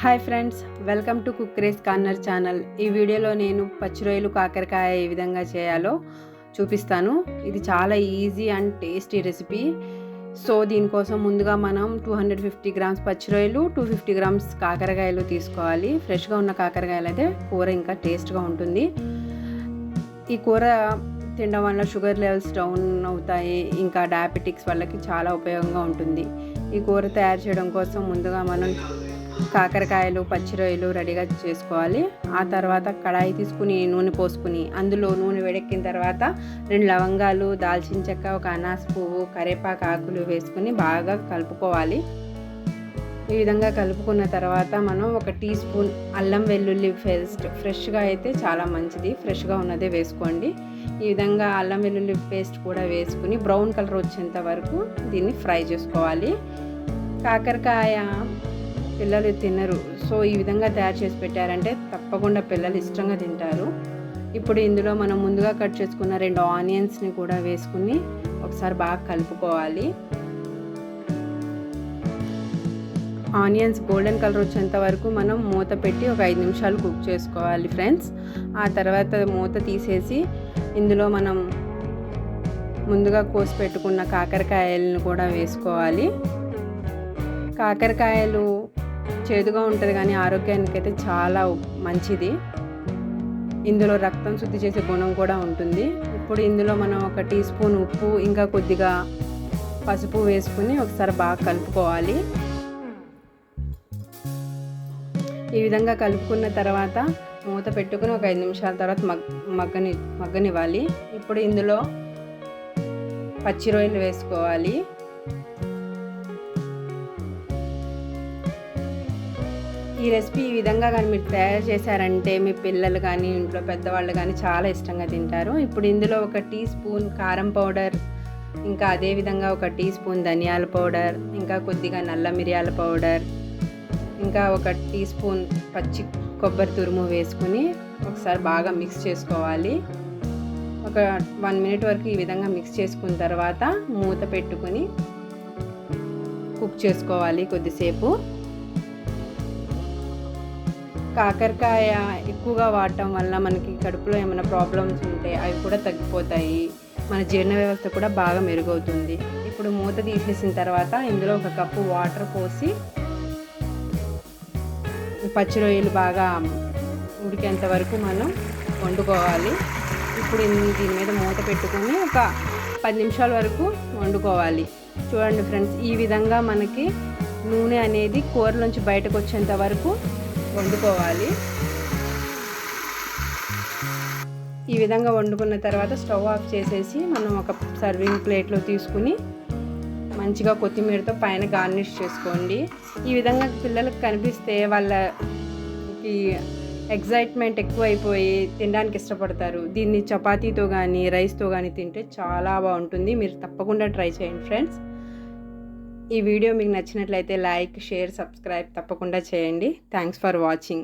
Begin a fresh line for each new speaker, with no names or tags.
Hi friends welcome to cook race corner channel ఈ వీడియోలో నేను పచ్చి రొయ్యలు కాకరకాయ ఏ విధంగా చేయాలో చూపిస్తాను. ఇది చాలా easy and tasty recipe so దీనికోసం ముందుగా మనం టూ హండ్రెడ్ ఫిఫ్టీ గ్రామ్స్ పచ్చి రొయ్యలు టూ ఫిఫ్టీ గ్రామ్స్ కాకరకాయలు తీసుకోవాలి. ఫ్రెష్గా ఉన్న కాకరకాయలు అయితే కూర ఇంకా టేస్ట్గా ఉంటుంది. ఈ కూర తినడం వల్ల షుగర్ లెవెల్స్ డౌన్ అవుతాయి. ఇంకా డయాబెటిక్స్ వాళ్ళకి చాలా ఉపయోగంగా ఉంటుంది. ఈ కూర తయారు చేయడం కోసం ముందుగా మనం కాకరకాయలు పచ్చి రొయ్యలు రెడీగా చేసుకోవాలి. ఆ తర్వాత కడాయి తీసుకుని నూనె పోసుకుని అందులో నూనె వేడెక్కిన తర్వాత రెండు లవంగాలు దాల్చిన చెక్క ఒక అనాస పువ్వు కరేపాకు ఆకులు వేసుకుని బాగా కలుపుకోవాలి. ఈ విధంగా కలుపుకున్న తర్వాత మనం ఒక టీ స్పూన్ అల్లం వెల్లుల్లి పేస్ట్ ఫ్రెష్గా అయితే చాలా మంచిది. ఫ్రెష్గా ఉన్నదే వేసుకోండి. ఈ విధంగా అల్లం వెల్లుల్లి పేస్ట్ కూడా వేసుకుని బ్రౌన్ కలర్ వచ్చేంత వరకు దీన్ని ఫ్రై చేసుకోవాలి. కాకరకాయ పిల్లలు తినరు. సో ఈ విధంగా తయారు చేసి పెట్టారంటే తప్పకుండా పిల్లలు ఇష్టంగా తింటారు. ఇప్పుడు ఇందులో మనం ముందుగా కట్ చేసుకున్న రెండు ఆనియన్స్ని కూడా వేసుకుని ఒకసారి బాగా కలుపుకోవాలి. ఆనియన్స్ గోల్డెన్ కలర్ వచ్చేంత వరకు మనం మూత పెట్టి ఒక ఐదు నిమిషాలు కుక్ చేసుకోవాలి ఫ్రెండ్స్. ఆ తర్వాత మూత తీసేసి ఇందులో మనం ముందుగా కోసి పెట్టుకున్న కాకరకాయలను కూడా వేసుకోవాలి. కాకరకాయలు చేదుగా ఉంటుంది కానీ ఆరోగ్యానికి అయితే చాలా మంచిది. ఇందులో రక్తం శుద్ధి చేసే గుణం కూడా ఉంటుంది. ఇప్పుడు ఇందులో మనం ఒక టీ స్పూన్ ఉప్పు ఇంకా కొద్దిగా పసుపు వేసుకుని ఒకసారి బాగా కలుపుకోవాలి. ఈ విధంగా కలుపుకున్న తర్వాత మూత పెట్టుకుని ఒక ఐదు నిమిషాల తర్వాత మగ్ మగ్గని మగ్గనివ్వాలి. ఇప్పుడు ఇందులో పచ్చి రొయ్యలు వేసుకోవాలి. ఈ రెసిపీ ఈ విధంగా కానీ మీరు తయారు చేశారంటే మీ పిల్లలు కానీ ఇంట్లో పెద్దవాళ్ళు కానీ చాలా ఇష్టంగా తింటారు. ఇప్పుడు ఇందులో ఒక టీ స్పూన్ కారం పౌడర్ ఇంకా అదేవిధంగా ఒక టీ స్పూన్ ధనియాల పౌడర్ ఇంకా కొద్దిగా నల్ల మిరియాల పౌడర్ ఇంకా ఒక టీ స్పూన్ పచ్చి కొబ్బరి తురుము వేసుకుని ఒకసారి బాగా మిక్స్ చేసుకోవాలి. ఒక వన్ మినిట్ వరకు ఈ విధంగా మిక్స్ చేసుకున్న తర్వాత మూత పెట్టుకుని కుక్ చేసుకోవాలి కొద్దిసేపు. కాకరకాయ ఎక్కువగా వాడటం వల్ల మనకి కడుపులో ఏమైనా ప్రాబ్లమ్స్ ఉంటే అవి కూడా తగ్గిపోతాయి. మన జీర్ణ వ్యవస్థ కూడా బాగా మెరుగవుతుంది. ఇప్పుడు మూత తీసేసిన తర్వాత ఇందులో ఒక కప్పు వాటర్ పోసి పచ్చి రొయ్యలు బాగా ఉడికేంత వరకు మనం వండుకోవాలి. ఇప్పుడు దీని మీద మూత పెట్టుకొని ఒక పది నిమిషాల వరకు వండుకోవాలి. చూడండి ఫ్రెండ్స్ ఈ విధంగా మనకి నూనె అనేది కూరలోంచి బయటకు వచ్చేంత వరకు వండుకోవాలి. ఈ విధంగా వండుకున్న తర్వాత స్టవ్ ఆఫ్ చేసేసి మనం ఒక సర్వింగ్ ప్లేట్లో తీసుకుని మంచిగా కొత్తిమీరతో పైన గార్నిష్ చేసుకోండి. ఈ విధంగా పిల్లలకు కనిపిస్తే వాళ్ళకి ఎగ్జైట్మెంట్ ఎక్కువైపోయి తినడానికి ఇష్టపడతారు. దీన్ని చపాతీతో కానీ రైస్తో కానీ తింటే చాలా బాగుంటుంది. మీరు తప్పకుండా ట్రై చేయండి ఫ్రెండ్స్. ఈ వీడియో మీకు నచ్చినట్లయితే లైక్ షేర్ సబ్స్క్రైబ్ తప్పకుండా చేయండి. Thanks for watching